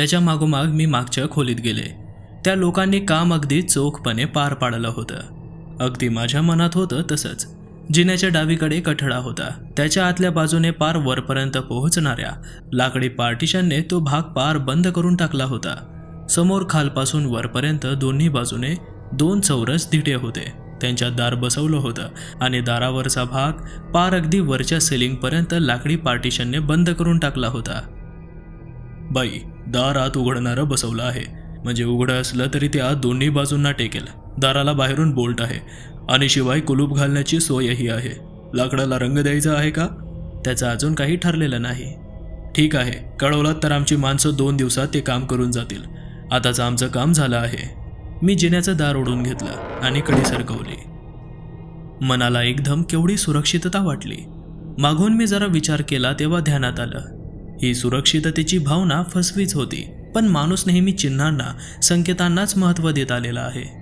त्याच्या मागोमाग मी मागच्या खोलीत गेले. त्या लोकांनी काम अगदी चोखपणे पार पाडलं होतं. अगदी माझ्या मनात होतं तसंच. जिन्याच्या डावीकडे कठडा होता. त्याच्या आतल्या बाजूने पार वरपर्यंत पोहोचणाऱ्या लाकडी पार्टिशनने तो भाग पार बंद करून टाकला होता. समोर खालपासून वरपर्यंत दोन्ही बाजूने दोन चौरस दिटे होते. त्यांच्यात दार बसवलं होतं आणि दारावरचा भाग पार अगदी वरच्या सिलिंगपर्यंत लाकडी पार्टिशनने बंद करून टाकला होता. बाई दार आत उघडणारं बसवलं आहे. म्हणजे उघडं असलं तरी ते आत दोन्ही बाजूंना टेकेल. दाराला बाहेरून बोल्ट आहे. आणि शिवाय कुलूप घालण्याची सोयही आहे. लाकडाला रंग द्यायचा आहे का? त्याचं अजून काही ठरलेलं नाही. ठीक आहे कळवलात तर आमची माणसं दोन दिवसात ते काम करून जातील. आताचं आमचं काम झालं आहे. मी जिन्याचं दार ओढून घेतलं आणि कडी सरकवली. मनाला एकदम केवढी सुरक्षितता वाटली. मागून मी जरा विचार केला तेव्हा ध्यानात आलं. ही सुरक्षिततेची भावना फसवीच होती. पण माणूस नेहमी चिन्हांना संकेतांनाच महत्त्व देत आलेला आहे.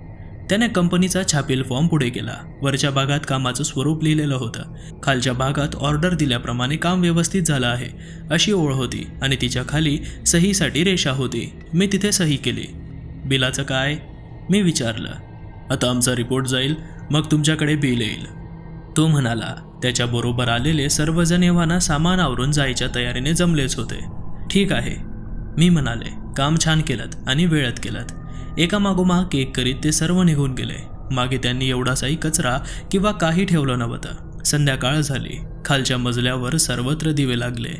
त्याने कंपनीचा छापील फॉर्म पुढे केला. वरच्या भागात कामाचं स्वरूप लिहिलेलं होतं. खालच्या भागात ऑर्डर दिल्याप्रमाणे काम व्यवस्थित झालं आहे अशी ओळ होती आणि तिच्या खाली सहीसाठी रेषा होती. मी तिथे सही केली. बिलाचं काय? मी विचारलं. आता आमचा रिपोर्ट जाईल मग तुमच्याकडे बिल येईल. तो म्हणाला त्याच्याबरोबर आलेले सर्वजण एव्हाना सामान आवरून जायच्या तयारीने जमलेच होते. ठीक आहे. मी म्हणाले काम छान केलं आणि वेळत केलं एका मागोमाग केक करीत ते सर्व निघून गेले. मागे त्यांनी एवढासाही कचरा किंवा काही ठेवलं नव्हतं. संध्याकाळ झाली. खालच्या मजल्यावर सर्वत्र दिवे लागले.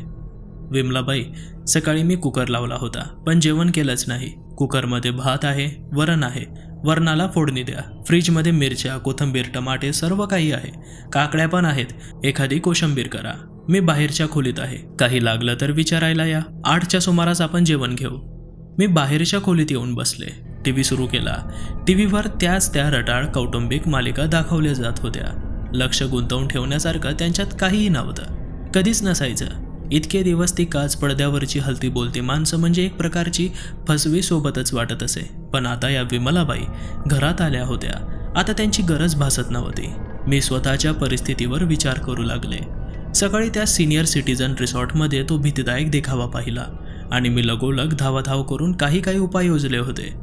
विमलाबाई सकाळी मी कुकर लावला होता पण जेवण केलंच नाही. कुकरमध्ये भात आहे वरण आहे. वरणाला फोडणी द्या. फ्रीजमध्ये मिरच्या कोथंबीर टमाटे सर्व काही आहे. काकड्या पण आहेत. एखादी कोशंबीर करा. मी बाहेरच्या खोलीत आहे. काही लागलं तर विचारायला या. आठच्या सुमारास आपण जेवण घेऊ. मी बाहेरच्या खोलीत येऊन बसले. टी व्ही सुरू केला. टी व्हीवर त्याच त्या रटाळ कौटुंबिक मालिका दाखवल्या जात होत्या. लक्ष गुंतवून ठेवण्यासारखं त्यांच्यात काहीही नव्हतं. कधीच नसायचं. इतके दिवस ती काच पडद्यावरची हलती बोलती माणसं म्हणजे एक प्रकारची फसवी सोबतच वाटत असे. पण आता या विमलाबाई घरात आल्या होत्या. आता त्यांची गरज भासत नव्हती. मी स्वतःच्या परिस्थितीवर विचार करू लागले. सकाळी त्या सिनियर सिटीजन रिसॉर्टमध्ये तो भीतीदायक देखावा पाहिला आणि मी लगोलग धावाधाव करून काही काही उपाय योजले होते.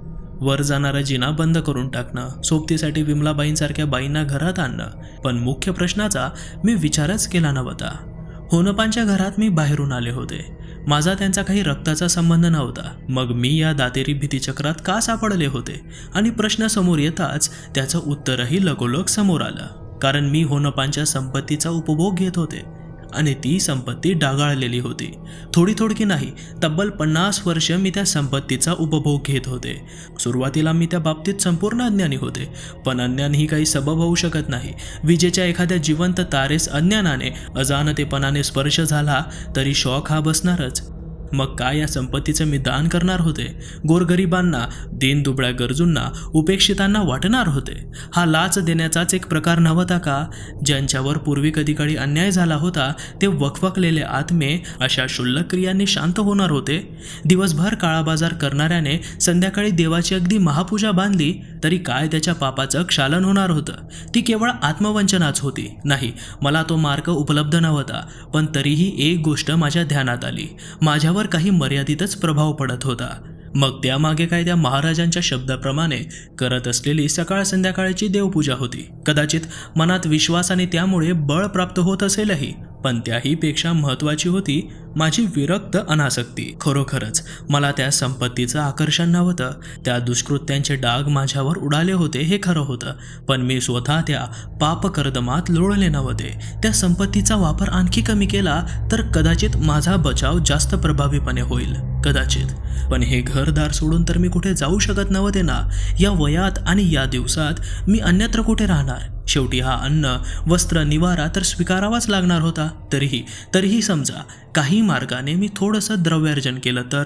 वर जाणारा जिना बंद करून टाकणं सोबतीसाठी विमलाबाईंसारख्या बाईंना घरात आणणं पण मुख्य प्रश्नाचा मी विचारच केला नव्हता. होनपांच्या घरात मी बाहेरून आले होते. माझा त्यांचा काही रक्ताचा संबंध नव्हता. मग मी या दातेरी भीतीचक्रात का सापडले होते? आणि प्रश्न समोर येताच त्याचं उत्तरही लगोलग समोर आलं. कारण मी होनपांच्या संपत्तीचा उपभोग घेत होते. आणि ती संपत्ती डागाळलेली होती. थोडी थोडकी नाही तब्बल पन्नास वर्ष मी त्या संपत्तीचा उपभोग घेत होते. सुरुवातीला मी त्या बाबतीत संपूर्ण अज्ञानी होते पण अज्ञान ही काही सबब होऊ शकत नाही. विजेच्या एखाद्या जिवंत तारेस अज्ञानाने अजाणतेपणाने स्पर्श झाला तरी शॉक हा बसणारच. मग काय या संपत्तीचं मी दान करणार होते? गोरगरिबांना दीनदुबळ्या गरजूंना उपेक्षितांना वाटणार होते? हा लाच देण्याचाच एक प्रकार नव्हता का? ज्यांच्यावर पूर्वी कधीकाळी अन्याय झाला होता ते वकवकलेले आत्मे अशा क्षुल्लक क्रियांनी शांत होणार होते? दिवसभर काळाबाजार करणाऱ्याने संध्याकाळी देवाची अगदी महापूजा बांधली तरी काय त्याच्या पापाचं क्षालन होणार होतं? ती केवळ आत्मवंचनाच होती. नाही मला तो मार्ग उपलब्ध नव्हता पण तरीही एक गोष्ट माझ्या ध्यानात आली. माझ्यावर काही मर्यादितच प्रभाव पडत होता. मग त्यामागे काय त्या महाराजांच्या शब्दाप्रमाणे करत असलेली सकाळ संध्याकाळची देवपूजा होती. कदाचित मनात विश्वास आणि त्यामुळे बळ प्राप्त होत असेलही. पण त्याहीपेक्षा महत्त्वाची होती माझी विरक्त अनासक्ती. खरोखरच मला त्या संपत्तीचं आकर्षण नव्हतं. त्या दुष्कृत्यांचे डाग माझ्यावर उडाले होते हे खरं होतं. पण मी स्वतः त्या पापकर्दमात लोळले नव्हते. त्या संपत्तीचा वापर आणखी कमी केला तर कदाचित माझा बचाव जास्त प्रभावीपणे होईल. कदाचित. पण हे घरदार सोडून तर मी कुठे जाऊ शकत नव्हते ना या वयात आणि या दिवसात मी अन्यत्र कुठे राहणार? शेवटी हा अन्न वस्त्र निवारा तर स्वीकारावाच लागणार होता. तरीही तरीही समजा काही मार्गाने मी थोडंसं द्रव्यार्जन केलं तर?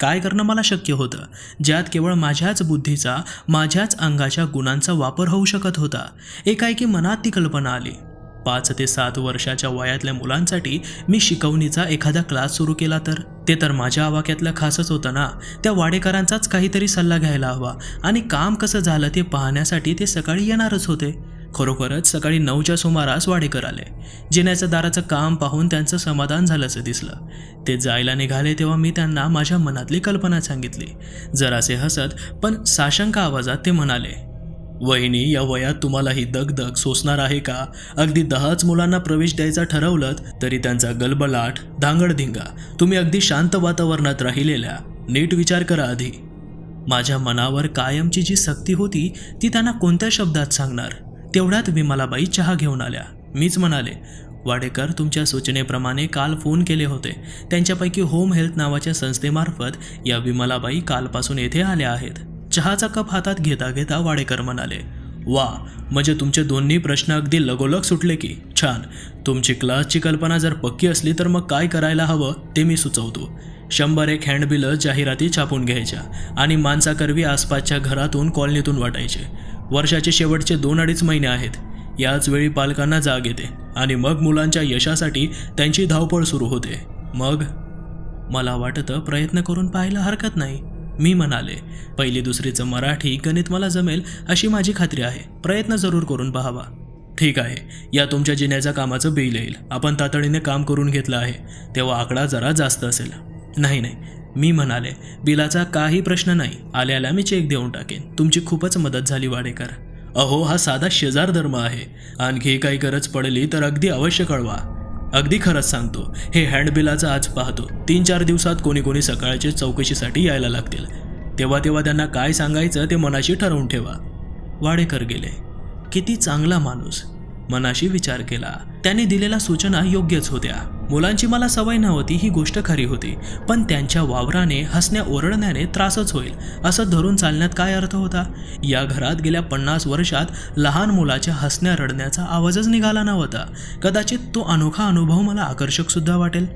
काय करणं मला शक्य होतं? ज्यात केवळ माझ्याच बुद्धीचा माझ्याच अंगाच्या गुणांचा वापर होऊ शकत होता. एकाएकी मनात ती कल्पना आली. पाच ते सात वर्षाच्या वयातल्या मुलांसाठी मी शिकवणीचा एखादा क्लास सुरू केला तर? ते तर माझ्या आवाक्यातलं खासच होतं ना. त्या वाडेकरांचाच काहीतरी सल्ला घ्यायला हवा. आणि काम कसं झालं ते पाहण्यासाठी ते सकाळी येणारच होते. खरोखरच सकाळी नऊच्या सुमारास वाडेकर आले. जिन्याच्या दाराचं काम पाहून त्यांचं समाधान झाल्याचं दिसलं. ते जायला निघाले तेव्हा मी त्यांना माझ्या मनातली कल्पना सांगितली. जरासे हसत पण साशंक आवाजात ते म्हणाले वहिनी या वयात तुम्हाला ही दगदग सोसणार आहे का? अगदी दहाच मुलांना प्रवेश द्यायचा ठरवलं तरी त्यांचा गलबलाट धांगडधिंगा. तुम्ही अगदी शांत वातावरणात राहिलेल्या. नीट विचार करा आधी. माझ्या मनावर कायमची जी सक्ती होती ती त्यांना कोणत्या शब्दात सांगणार? तेवढ्यात विमलाबाई चहा घेऊन आल्या. मीच म्हणाले वाडेकर तुमच्या सूचनेप्रमाणे काल फोन केले होते. त्यांच्यापैकी होम हेल्थ नावाच्या संस्थेमार्फत या विमलाबाई कालपासून येथे आल्या आहेत. चहाचा कप हातात घेता घेता वाडेकर म्हणाले वा म्हणजे तुमचे दोन्ही प्रश्न अगदी लगोलग सुटले की. छान. तुमची क्लासची कल्पना जर पक्की असली तर मग काय करायला हवं ते मी सुचवतो. शंभर एक हँडबिलं जाहिराती छापून घ्यायच्या आणि माणसाकरवी आसपासच्या घरातून कॉलनीतून वाटायचे. वर्षाचे शेवटचे दोन अडीच महिने आहेत. याच वेळी पालकांना जाग येते आणि मग मुलांच्या यशासाठी त्यांची धावपळ सुरू होते. मग? मला वाटतं प्रयत्न करून पाहायला हरकत नाही. मी म्हणाले पहिली दुसरीचं मराठी गणित मला जमेल अशी माझी खात्री आहे. प्रयत्न जरूर करून पाहावा. ठीक आहे. या तुमच्या जिन्याच्या कामाचं बिल येईल. आपण तातडीने काम करून घेतलं आहे. तेव्हा आकडा जरा जास्त असेल. नाही नाही. मी म्हणाले बिलाचा काही प्रश्न नाही. आल्याला मी चेक देऊन टाकेन. तुमची खूपच मदत झाली वाडेकर. अहो हा साधा शेजार धर्म आहे. आणखी काही गरज पडली तर अगदी अवश्य कळवा. अगदी खरंच सांगतो हे हँडबिलाचं आज पाहतो. तीन चार दिवसात कोणी कोणी सकाळचे चौकशीसाठी यायला लागतील. तेव्हा तेव्हा त्यांना काय सांगायचं ते मनाशी ठरवून ठेवा. वाडेकर गेले. किती चांगला माणूस. मनाशी विचार केला. त्यांनी दिलेल्या सूचना योग्यच होत्या. मुलांची मला सवय नव्हती ही गोष्ट खरी होती पण त्यांच्या वावराने हसण्या ओरडण्याने त्रासच होईल असं धरून चालण्यात काय अर्थ होता? या घरात गेल्या पन्नास वर्षात लहान मुलाच्या हसण्या रडण्याचा आवाजच निघाला नव्हता. कदाचित तो अनोखा अनुभव मला आकर्षक सुद्धा वाटेल.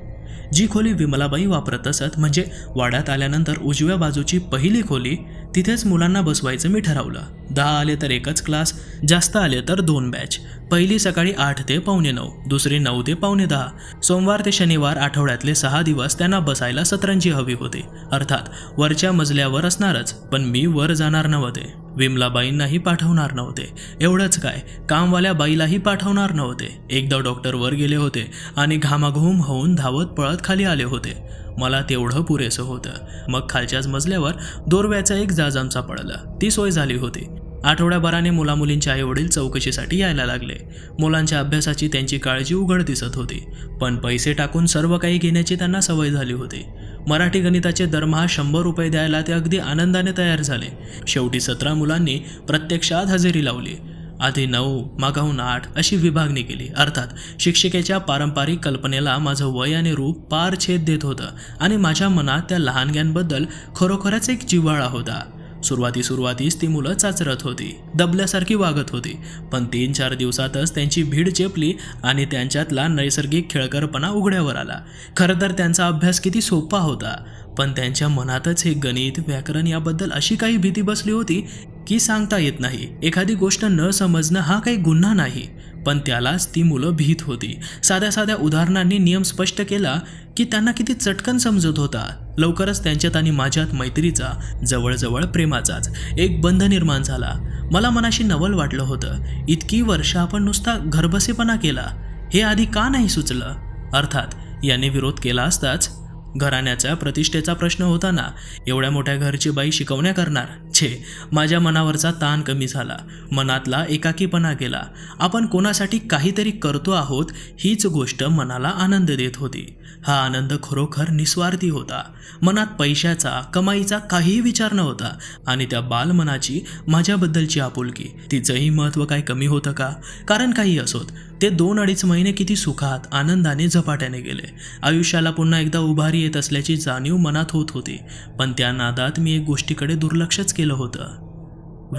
जी खोली विमलाबाई वापरत असत म्हणजे वाड्यात आल्यानंतर उजव्या बाजूची पहिली खोली तिथेच मुलांना बसवायचं मी ठरवलं. दहा आले तर एकच क्लास जास्त आले तर दोन बॅच पहिली सकाळी आठ ते पावणे नऊ दुसरी नऊ ते पावणे दहा. सोमवार ते शनिवार आठवड्यातले सहा दिवस त्यांना बसायला सतरंजी हवी होती. अर्थात वरच्या मजल्यावर असणारच पण मी वर जाणार नव्हते. विमलाबाईंनाही पाठवणार नव्हते. एवढंच काय कामवाल्या बाईलाही पाठवणार नव्हते. एकदा डॉक्टर वर गेले होते आणि घामाघूम होऊन धावत पळत खाली आले होते. मला तेवढं पुरेसं होतं. मग खालच्याच मजल्यावर दोरव्याचा एक जाजाम पडला. ती सोय झाली होती. आठवड्याभराने मुलामुलींचे आईवडील चौकशीसाठी यायला लागले. मुलांच्या अभ्यासाची त्यांची काळजी उघड दिसत होती. पण पैसे टाकून सर्व काही घेण्याची त्यांना सवय झाली होती. मराठी गणिताचे दरमहा शंभर रुपये द्यायला ते अगदी आनंदाने तयार झाले. शेवटी सतरा मुलांनी प्रत्यक्षात हजेरी लावली. आधी नऊ मागाहून आठ अशी विभागणी केली. अर्थात शिक्षिकेच्या पारंपरिक कल्पनेला माझं वय आणि रूप पार छेद देत होतं आणि माझ्या मनात त्या लहानग्यांबद्दल खरोखरच एक जिव्हाळा होता. सुरुवाती सुरुवातीस ती मुलं चाचरत होती. दबल्यासारखी वागत होती. पण तीन चार दिवसातच त्यांची भीड चेपली आणि त्यांच्यातला नैसर्गिक खेळकरपणा उघड्यावर आला. खरं तर त्यांचा अभ्यास किती सोपा होता. पण त्यांच्या मनातच हे गणित व्याकरण याबद्दल अशी काही भीती बसली होती की सांगता येत नाही. एखादी गोष्ट न समजणं हा काही गुन्हा नाही. पण त्यालाच ती मुलं भीत होती. साध्या साध्या उदाहरणांनी नियम स्पष्ट केला की त्यांना किती चटकन समजत होता. लवकरच त्यांच्यात आणि माझ्यात मैत्रीचा जवळजवळ प्रेमाचाच एक बंध निर्माण झाला. मला मनाशी नवल वाटलं होतं. इतकी वर्ष आपण नुसता घरबसेपणा केला. हे आधी का नाही सुचलं? अर्थात याने विरोध केला असताच घराण्याच्या प्रतिष्ठेचा प्रश्न होता ना एवढ्या मोठ्या घरची बाई शिकवण्या करणार. छे माझ्या मनावरचा ताण कमी झाला. मनातला एकाकीपणा गेला. आपण कोणासाठी काहीतरी करतो आहोत हीच गोष्ट मनाला आनंद देत होती. हा आनंद खरोखर निस्वार्थी होता. मनात पैशाचा कमाईचा काहीही विचार नव्हता आणि त्या बालमनाची माझ्याबद्दलची आपुलकी तिचंही महत्त्व काय कमी होतं का? कारण काही असोत ते दोन अडीच महिने किती सुखात आनंदाने झपाट्याने गेले. आयुष्याला पुन्हा एकदा उभारी येत असल्याची जाणीव मनात होत होती पण त्या नादात मी एक गोष्टीकडे दुर्लक्षच केलं होतं.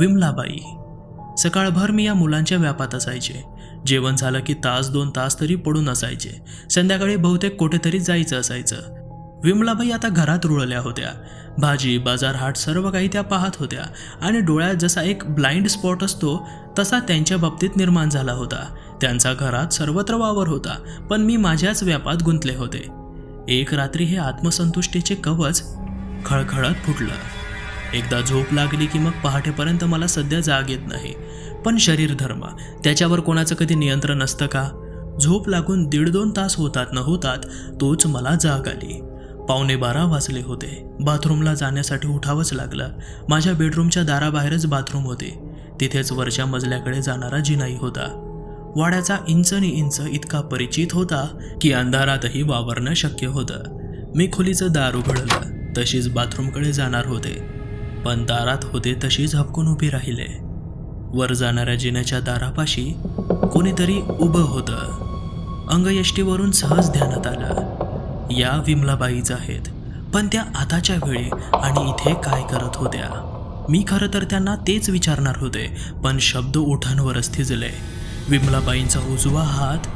विमलाबाई. सकाळभर मी या मुलांच्या व्यापात असायचे. जेवण झालं की तास दोन तास तरी पडून असायचे. संध्याकाळी बहुतेक कुठेतरी जायचं असायचं. विमलाबाई आता घरात रुळल्या होत्या. भाजी बाजार हाट सर्व काही त्या पाहत होत्या आणि डोळ्यात जसा एक ब्लाइंड स्पॉट असतो तसा त्यांच्या बाबतीत निर्माण झाला होता. त्यांचा घरात सर्वत्र वावर होता पण मी माझ्याच व्यापात गुंतले होते. एक रात्री हे आत्मसंतुष्टीचे कवच खळखळत फुटलं. एकदा झोप लागली की मग पहाटेपर्यंत मला सध्या जाग येत नाही. पण शरीर धर्म त्याच्यावर कोणाचं कधी नियंत्रण असतं का? झोप लागून दीड दोन तास होतात न होतात तोच मला जाग आली. पावणे बारा वाजले होते. बाथरूमला जाण्यासाठी उठावंच लागलं. माझ्या बेडरूमच्या दाराबाहेरच बाथरूम होते. तिथेच वरच्या मजल्याकडे जाणारा जिनाई होता. वाड्याचा इंचनी इंच इतका परिचित होता की अंधारातही वावरणं शक्य होतं. मी खोलीचं दार उघडलं तशीच बाथरूमकडे जाणार होते. पण दारात होते तशीच हपकून उभी राहिले. वर जाणाऱ्या जिन्याच्या दारापाशी कोणीतरी उभं होतं. अंगयष्टीवरून सहज ध्यानात आलं. या विमलाबाईच आहेत. पण त्या आताच्या वेळी आणि इथे काय करत होत्या? मी खरं तर त्यांना तेच विचारणार होते पण शब्द ओठांवरच थिजले. विमलाबाईंचा उजवा हात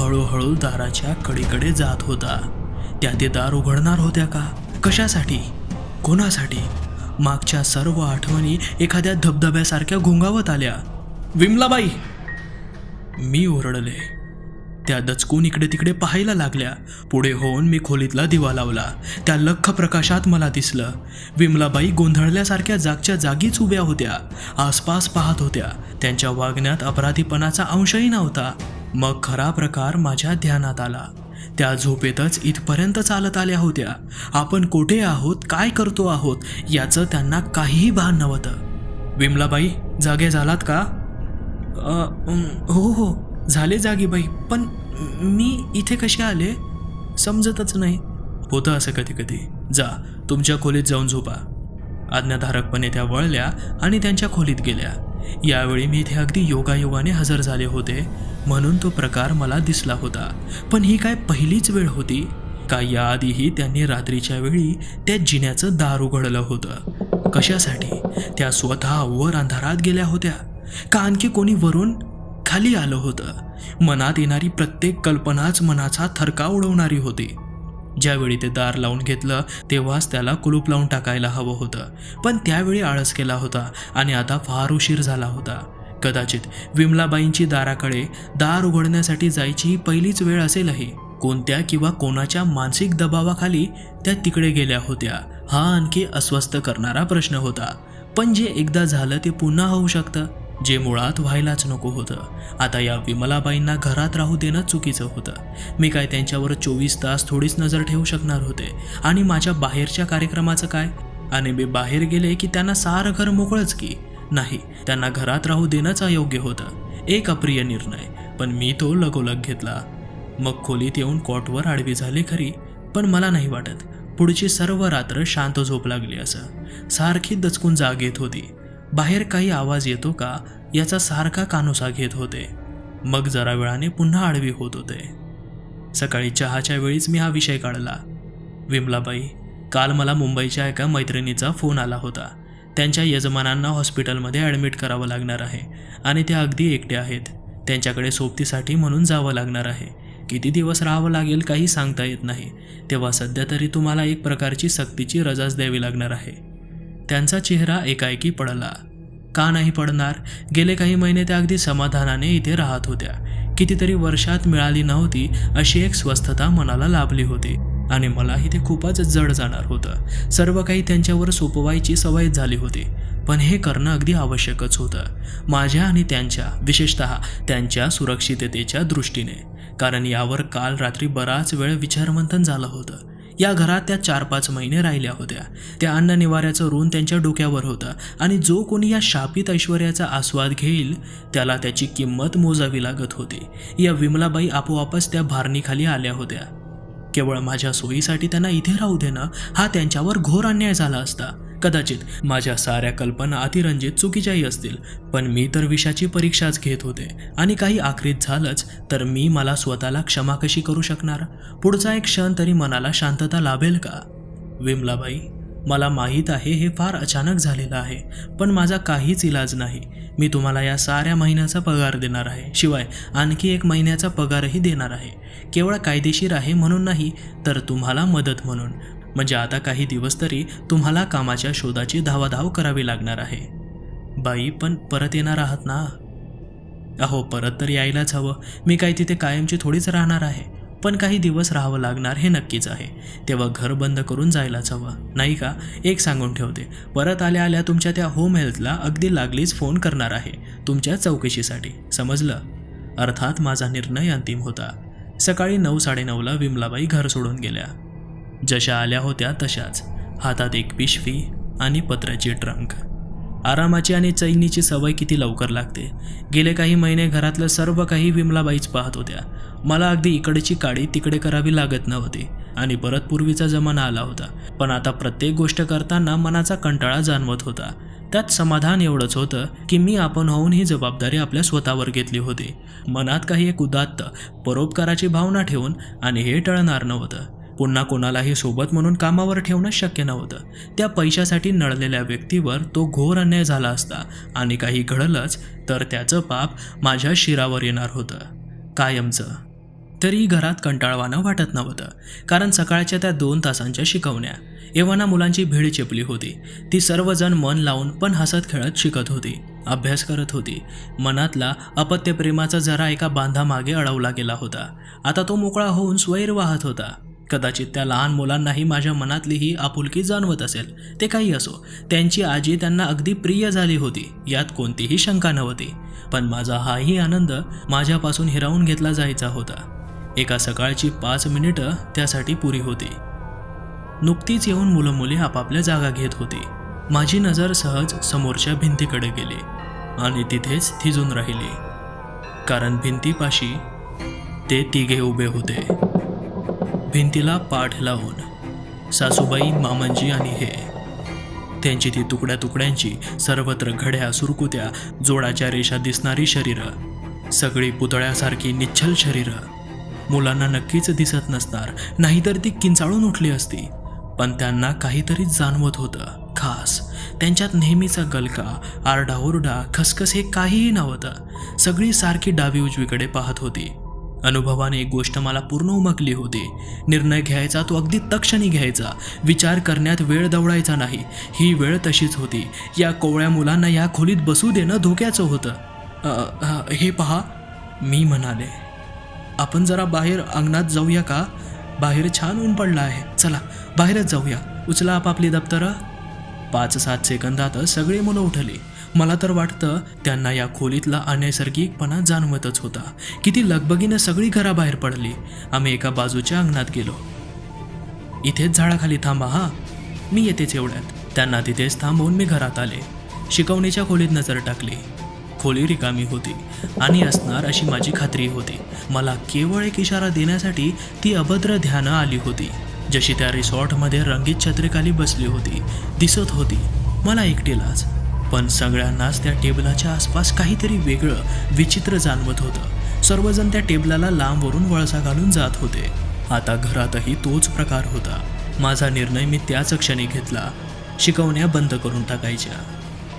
हळूहळू दाराच्या कडीकडे जात होता. त्या ते दार उघडणार होत्या का? कशासाठी? कोणासाठी? मागच्या सर्व आठवणी एखाद्या धबधब्यासारख्या घोंगावत आल्या. विमलाबाई! मी ओरडले. त्या दचकून इकडे तिकडे पाहायला लागल्या. पुढे होऊन मी खोलीतला दिवा लावला. त्या लख्ख प्रकाशात मला दिसलं. विमलाबाई गोंधळल्यासारख्या जागच्या जागीच उभ्या होत्या. आसपास पाहत होत्या. त्यांच्या वागण्यात अपराधीपणाचा अंशही नव्हता. मग खरा प्रकार माझ्या ध्यानात आला. त्या झोपेतच इथपर्यंत चालत आल्या होत्या. आपण कुठे आहोत काय करतो आहोत याचं त्यांना काहीही भान नव्हतं. विमलाबाई जागे झालात का? आ, हो हो. झाले जागी बाई पण मी इथे कसे आले? समजतच नाही. होतं असं कधी कधी. जा तुमच्या खोलीत जाऊन झोपा. आज्ञाधारकपणे त्या वळल्या आणि त्यांच्या खोलीत गेल्या. यावेळी मी इथे अगदी योगायोगाने हजर झाले होते म्हणून तो प्रकार मला दिसला होता. पण ही काय पहिलीच वेळ होती? का याआधीही त्यांनी रात्रीच्या वेळी त्या जिन्याचं दार उघडलं होतं? कशासाठी? त्या स्वतः वर अंधारात गेल्या होत्या? का आणखी कोणी वरून? खाली आलं होतं. मनात येणारी प्रत्येक कल्पनाच मनाचा थरका उडवणारी होती. ज्यावेळी ते दार लावून घेतलं तेव्हाच त्याला कुलूप लावून टाकायला हवं होतं. पण त्यावेळी आळस केला होता आणि आता फार उशीर झाला होता. कदाचित विमलाबाईंची दाराकडे दार उघडण्यासाठी जायची ही पहिलीच वेळ असेलही. कोणत्या किंवा कोणाच्या मानसिक दबावाखाली त्या तिकडे गेल्या होत्या हा आणखी अस्वस्थ करणारा प्रश्न होता. पण जे एकदा झालं ते पुन्हा होऊ शकतं. जे मुळात व्हायलाच नको होतं. आता या विमलाबाईंना घरात राहू देणं चुकीचं होतं. मी काय त्यांच्यावर चोवीस तास थोडीच नजर ठेवू शकणार होते. आणि माझ्या बाहेरच्या कार्यक्रमाचं काय? आणि मी बाहेर गेले की त्यांना सारं घर मोकळंच की? नाही त्यांना घरात राहू देणंच अयोग्य होतं. एक अप्रिय निर्णय पण मी तो लगोलग घेतला. मग खोलीत येऊन कॉटवर आडवी झाली खरी पण मला नाही वाटत. पुढची सर्व रात्र शांत झोप लागली असं. सारखी दचकून जाग येत होती. बाहेर काही आवाज येतो का याचा सारखा कानोसा घेत होते. मग जरा वेळाने पुन्हा आडवी होत होते. सकाळी चहाच्या वेळीच मी हा विषय काढला. विमलाबाई काल मला मुंबईच्या एका मैत्रिणीचा फोन आला होता. त्यांच्या यजमानांना हॉस्पिटलमध्ये ॲडमिट करावं लागणार आहे आणि त्या अगदी एकट्या आहेत. त्यांच्याकडे सोबतीसाठी म्हणून जावं लागणार आहे. किती दिवस राहावं लागेल काही सांगता येत नाही. तेव्हा सध्या तरी तुम्हाला एक प्रकारची सक्तीची रजाच द्यावी लागणार आहे. त्यांचा चेहरा एकाएकी पडला. का नाही पडणार? गेले काही महिने त्या अगदी समाधानाने इथे राहत होत्या. कितीतरी वर्षात मिळाली नव्हती अशी एक स्वस्थता मनाला लाभली होती. आणि मलाही ते खूपच जड जाणार होतं. सर्व काही त्यांच्यावर सोपवायची सवय झाली होती. पण हे करणं अगदी आवश्यकच होतं. माझ्या आणि त्यांच्या विशेषत त्यांच्या सुरक्षिततेच्या दृष्टीने. कारण यावर काल रात्री बराच वेळ विचारमंथन झालं होतं. या घरात त्या चार पाच महिने राहिल्या होत्या. त्या अन्न निवाऱ्याचं ऋण त्यांच्या डोक्यावर होतं आणि जो कोणी या शापित ऐश्वर्याचा आस्वाद घेईल त्याला त्याची किंमत मोजावी लागत होती. या विमलाबाई आपोआपच त्या भारणीखाली आल्या होत्या. केवळ माझ्या सोयीसाठी त्यांना इथे राहू देणं हा त्यांच्यावर घोर अन्याय झाला असता. कदाचित माझ्या साऱ्या कल्पना अतिरंजित चुकीच्याही असतील. पण मी तर विषाची परीक्षाच घेत होते. आणि काही आखरीत झालंच तर मी मला स्वतःला क्षमा कशी करू शकणार? पुढचा एक क्षण तरी मनाला शांतता लाभेल का? विमलाबाई मला माहीत आहे हे फार अचानक झालेलं आहे पण माझा काहीच इलाज नाही. मी तुम्हाला या साऱ्या महिन्याचा पगार देणार आहे. शिवाय आणखी एक महिन्याचा पगारही देणार आहे. केवळ कायदेशीर आहे म्हणून नाही तर तुम्हाला मदत म्हणून. म्हणजे आता काही दिवस तरी तुम्हाला कामाच्या शोधाची धावाधाव करावी लागणार आहे. बाई पण परत येणार आहात ना? अहो परत तर यायलाच हवं. मी काय तिथे कायमची थोडीच राहणार आहे. पण काही दिवस राहावं लागणार हे नक्कीच आहे. तेव्हा घर बंद करून जायलाच हवं. नाही का? एक सांगून ठेवते. परत आल्या आल्या तुमच्या त्या होम हेल्थला अगदी लागलीच फोन करणार आहे. तुमच्या चौकशीसाठी. समजलं? अर्थात माझा निर्णय अंतिम होता. सकाळी नऊ साडेनऊला विमलाबाई घर सोडून गेल्या. जशा आल्या होत्या तशाच. हातात एक पिशवी आणि पत्राची ट्रंक. आरामाची आणि चैनीची सवय किती लवकर लागते. गेले काही महिने घरातलं सर्व काही विमलाबाईच पाहत होत्या. मला अगदी इकडची काडी तिकडे करावी लागत नव्हती आणि परत पूर्वीचा जमाना आला होता. पण आता प्रत्येक गोष्ट करताना मनाचा कंटाळा जाणवत होता. त्यात समाधान एवढंच होतं की मी आपण होऊन ही जबाबदारी आपल्या स्वतःवर घेतली होती. मनात काही एक उदात्त परोपकाराची भावना ठेवून आणि हे टळणार नव्हतं. पुन्हा कोणालाही सोबत म्हणून कामावर ठेवणं शक्य नव्हतं. त्या पैशासाठी नळलेल्या व्यक्तीवर तो घोर अन्याय झाला असता आणि काही घडलंच तर त्याचं पाप माझ्या शिरावर येणार होतं. कायमचं. तरी घरात कंटाळवाणं वाटत नव्हतं कारण सकाळच्या त्या दोन तासांच्या शिकवण्या. एव्हाना मुलांची भीड चेपली होती. ती सर्वजण मन लावून पण हसत खेळत शिकत होती अभ्यास करत होती. मनातला अपत्यप्रेमाचा जरा एका बांधामागे अडवला गेला होता. आता तो मोकळा होऊन स्वैर वाहत होता. कदाचित त्या लहान मुलांनाही माझ्या मनातली ही आपुलकी जाणवत असेल. ते काही असो त्यांची आजी त्यांना अगदी प्रिय झाली होती यात कोणतीही शंका नव्हती. पण माझा हाही आनंद माझ्यापासून हिरावून घेतला जायचा होता. एका सकाळची पाच मिनिटं त्यासाठी पुरी होती. नुकतीच येऊन मुलं मुली आपापल्या जागा घेत होती. माझी नजर सहज समोरच्या भिंतीकडे गेली आणि तिथेच थिजून राहिली. कारण भिंतीपाशी ते तिघे उभे होते. भिंतीला पाठ लावून सासूबाई मामांजी आणि हे त्यांची ती तुकड्या तुकड्यांची सर्वत्र घड्या सुरकुत्या जोडाच्या रेषा दिसणारी शरीरं सगळी पुतळ्यासारखी निच्छल शरीरं. मुलांना नक्कीच दिसत नसणार नाहीतर ती किंचाळून उठली असती. पण त्यांना काहीतरी जाणवत होतं खास. त्यांच्यात नेहमीचा गलका आरडाओरडा खसखस हे काहीही नव्हतं. सगळी सारखी डावी उजवीकडे पाहत होती. अनुभवाने एक गोष्ट मला पूर्ण उमकली होती. निर्णय घ्यायचा तो अगदी तक्षणी घ्यायचा. विचार करण्यात वेळ दवडायचा नाही. ही वेळ तशीच होती. या कोवळ्या मुलांना या खोलीत बसू देणं धोक्याचं होतं. हे पहा. मी म्हणाले आपण जरा बाहेर अंगणात जाऊया का? बाहेर छान ऊन पडलं आहे. चला बाहेरच जाऊया. उचला आपापली दप्तरं. पाच सात सेकंदातच सगळी मुलं उठली. मला तर वाटतं त्यांना या खोलीतला अनैसर्गिकपणा जाणवतच होता किती लगबगीनं सगळी घराबाहेर पडली. आम्ही एका बाजूच्या अंगणात गेलो. इथेच झाडाखाली थांबा हा. मी येतेच एवढ्यात त्यांना तिथेच थांबवून मी घरात आले. शिकवणीच्या खोलीत नजर टाकली. खोली रिकामी होती आणि असणार अशी माझी खात्री होती. मला केवळ एक इशारा देण्यासाठी ती अभद्र ध्यानं आली होती. जशी त्या रिसॉर्टमध्ये रंगीत छत्रीखाली बसली होती दिसत होती. मला एकटीलाच. पण सगळ्यांनाच त्या टेबलाच्या आसपास काहीतरी वेगळं विचित्र जाणवत होतं. सर्वजण त्या टेबलाला लांबवरून वळसा घालून जात होते. आता घरातही तोच प्रकार होता. माझा निर्णय मी त्याच क्षणी घेतला. शिकवण्या बंद करून टाकायच्या.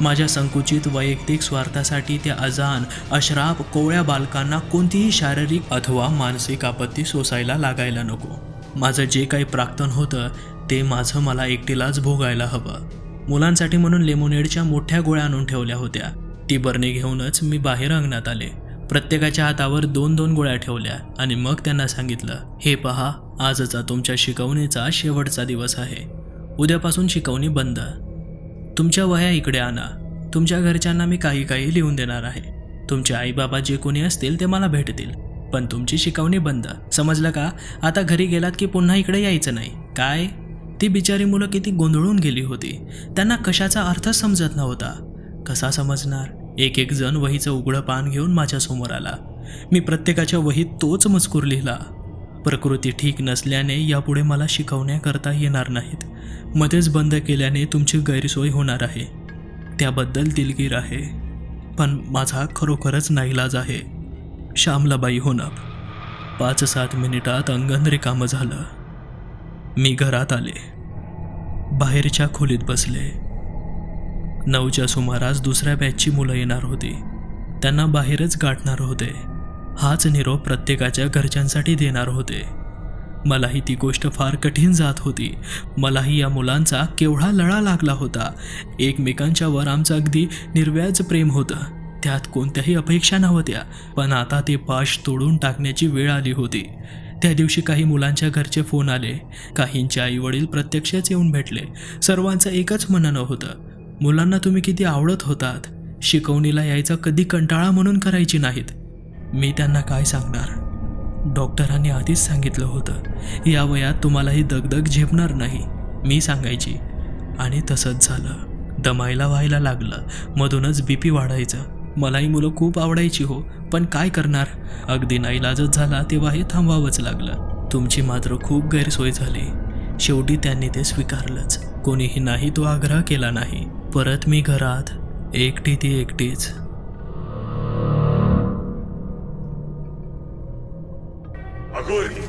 माझ्या संकुचित वैयक्तिक स्वार्थासाठी त्या अजान अश्राप कोवळ्या बालकांना कोणतीही शारीरिक अथवा मानसिक आपत्ती सोसायला लागायला नको. माझं जे काही प्राक्तन होतं ते माझं मला एकटीलाच भोगायला हवं. मुलांसाठी म्हणून लेमोनेडच्या मोठ्या गोळ्या आणून ठेवल्या होत्या. ती बरणी घेऊनच मी बाहेर अंगणात आले. प्रत्येकाच्या हातावर दोन दोन गोळ्या ठेवल्या आणि मग त्यांना सांगितलं हे पहा आजचा तुमच्या शिकवणीचा शेवटचा दिवस आहे. उद्यापासून शिकवणी बंद. तुमच्या वह्या इकडे आणा. तुमच्या घरच्यांना मी काही काही लिहून देणार आहे. तुमचे आईबाबा जे कोणी असतील ते मला भेटतील. पण तुमची शिकवणी बंद. समजलं का? आता घरी गेलात की पुन्हा इकडे यायचं नाही. काय? ती बिचारी मुलं किती गोंधळून गेली होती. त्यांना कशाचा अर्थ समजत नव्हता. कसा समजणार? एक एक जण वहीचं उघडं पान घेऊन माझ्यासमोर आला. मी प्रत्येकाच्या वहीत तोच मजकूर लिहिला. प्रकृती ठीक नसल्याने यापुढे मला शिकवण्याकरता येणार नाहीत. मध्येच बंद केल्याने तुमची गैरसोय होणार आहे. त्याबद्दल दिलगीर आहे. पण माझा खरोखरच नाईलाज आहे. श्यामलाबाई होणं. पाच सात मिनिटात अंगण रिकामं झालं. मी घरात आले. बाहेरच्या खोलीत बसले. नऊच्या सुमारास दुसऱ्या बॅचची मुलं येणार होती. त्यांना बाहेरच गाठणार होते. हाच निरोप प्रत्येकाच्या घरच्यांसाठी देणार होते. मलाही ती गोष्ट फार कठीण जात होती. मलाही या मुलांचा केवढा लळा लागला होता. एकमेकांच्या वर आमचं अगदी निर्व्याज प्रेम होतं. त्यात कोणत्याही अपेक्षा नव्हत्या. पण आता ते पाश तोडून टाकण्याची वेळ आली होती. त्या दिवशी काही मुलांच्या घरचे फोन आले. काहींचे आई वडील प्रत्यक्षच येऊन भेटले. सर्वांचं एकच म्हणणं होतं मुलांना तुम्ही किती आवडत होतात? शिकवणीला यायचा कधी कंटाळा म्हणून करायची नाहीत. मी त्यांना काय सांगणार? डॉक्टरांनी आधीच सांगितलं होतं या वयात तुम्हाला ही दगदग झेपणार नाही. मी सांगायची. आणि तसंच झालं. दमायला व्हायला लागलं. मधूनच बीपी वाढायचं. मलाही मुलं खूप आवडायची हो पण काय करणार? अगदी नाईलाजच झाला तेव्हा हे थांबावंच लागलं. तुमची मात्र खूप गैरसोय झाली. शेवटी त्यांनी ते स्वीकारलंच. कोणीही नाही तो आग्रह केला नाही. परत मी घरात. एकटी ती एकटीच. अगोरी